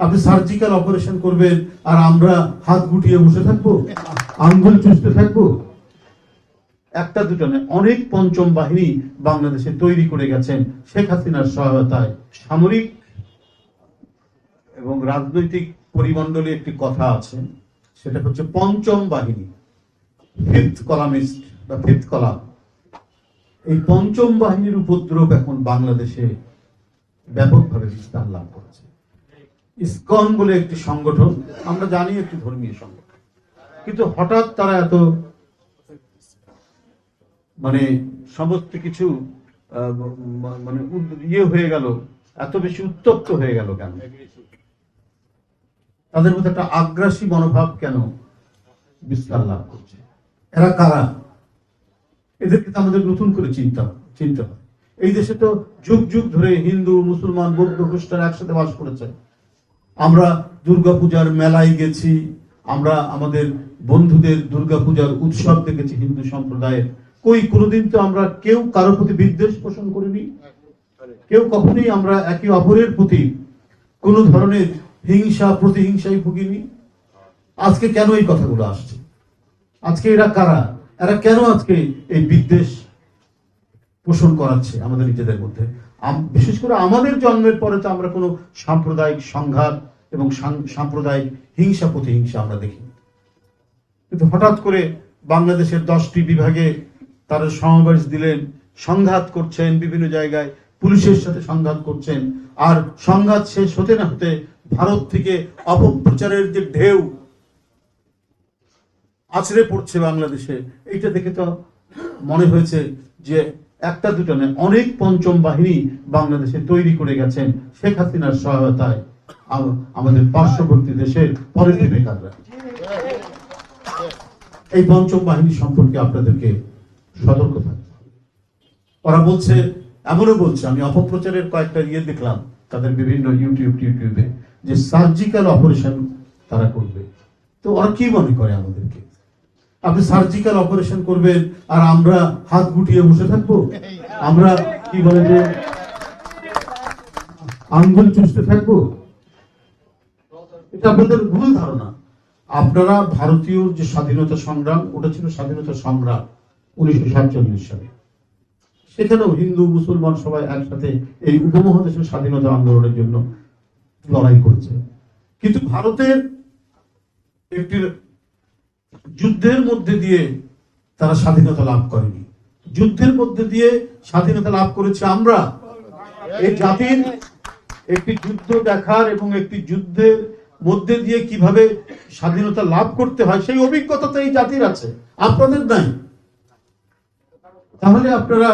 আপনি surgical operation করবেন আর আমরা হাত গুটিয়ে বসে থাকব, আঙ্গুল চুষতে থাকব। একটা দুটো নয়, অনেক পঞ্চম বাহিনী বাংলাদেশে তৈরি করে গেছেন শেখ হাসিনার সহায়তায়। সামরিক এবং রাজনৈতিক পরিমণ্ডলে একটি কথা আছে, সেটা হচ্ছে পঞ্চম বাহিনী ফিফথ কলামিস্ট বা ফিফথ কলাম এই পঞ্চম বাহিনীর উপদ্রব এখন বাংলাদেশে ব্যাপকভাবে বিস্তার লাভ করেছে। ইসকন বলে একটি সংগঠন, আমরা জানি একটি ধর্মীয় সংগঠন। কিন্তু হঠাৎ তারা এত মানে সমস্ত কিছু মানে ইয়ে হয়ে গেল, এত বেশি উত্তপ্ত হয়ে গেল কেন? তাদের মধ্যে একটা আগ্রাসী মনোভাব কেন বিস্তার লাভ করছে? এরা কারা? এদেরকে তো আমাদের নতুন করে চিন্তা চিন্তা এই দেশে তো যুগ যুগ ধরে হিন্দু, মুসলমান, বৌদ্ধ, খ্রিস্টান একসাথে বাস করেছে। আমরা দুর্গাপূজার মেলায় গেছি, আমরা আমাদের বন্ধুদের দুর্গাপূজার উৎসব দেখেছি হিন্দু সম্প্রদায়ের। কই, কোনোদিন তো আমরা কেউ কারোর প্রতি বিদ্বেষ পোষণ করিনি? কেউ কখনোই আমরা একে অপরের প্রতি কোনো ধরনের হিংসা প্রতিহিংসায় ভুগিনি? আজকে কেন এই কথাগুলো আসছে? আজকে এরা কারা? এরা কেন আজকে এই বিদ্বেষ পোষণ করাচ্ছে আমাদের নিজেদের মধ্যে? বিশেষ করে আমাদের জন্মের পরে তো আমরা কোনো সাম্প্রদায়িক সংঘাত এবং সাম্প্রদায়িক হিংসা প্রতিহিংসা আমরা দেখি। কিন্তু হঠাৎ করে বাংলাদেশের দশটি বিভাগে তারা সমাবেশ দিলেন, সংঘাত করছেন বিভিন্ন জায়গায়, পুলিশের সাথে সংঘাত করছেন, আর সংঘাত শেষ হতে না হতে ভারত থেকে অপপ্রচারের যে ঢেউ, আছড়ে পড়ছে বাংলাদেশে, এইটা দেখে তো মনে হয়েছে যে একটা দুটো অনেক পঞ্চম বাহিনী বাংলাদেশে তৈরি করে গেছেন শেখ হাসিনার সহায়তায়। আমাদের পার্শ্ববর্তী দেশের পলিটি মেকাররা এই পঞ্চম বাহিনী সম্পর্কে আপনাদেরকে সতর্ক থাকতে ওরা বলছে, এমনও বলছে, আমি অপপ্রচারের কয়েকটা ইয়ে দেখলাম তাদের বিভিন্ন ইউটিউব টিউটিউবে যে সার্জিক্যাল অপারেশন তারা করবে। তো ওরা কি মনে করে আমাদেরকে? আপনি সার্জিক্যাল অপারেশন করবেন আর আমরা হাত গুটিয়ে বসে থাকব? আমরা কি বলে যে আঙ্গুল চুষতে থাকব? এটা আপনাদের ভুল ধারণা। আপনারা ভারতীয় যে স্বাধীনতা সংগ্রাম, ওটা ছিল স্বাধীনতা সংগ্রাম উনিশশো সাতচল্লিশ সালে। সেখানেও হিন্দু, মুসলমান সবাই একসাথে এই উপমহাদেশের স্বাধীনতা আন্দোলনের জন্য লড়াই করেছে। কিন্তু ভারতের একটি যুদ্ধের মধ্যে দিয়ে তারা স্বাধীনতা লাভ করেনি। যুদ্ধের মধ্যে দিয়ে স্বাধীনতা লাভ করেছে আমরা। এই জাতির একটি যুদ্ধ দেখার এবং একটি যুদ্ধের মধ্যে দিয়ে কীভাবে স্বাধীনতা লাভ করতে হয়, সেই অভিজ্ঞতা তো এই জাতির আছে। আপনাদের নাই। তাহলে আপনারা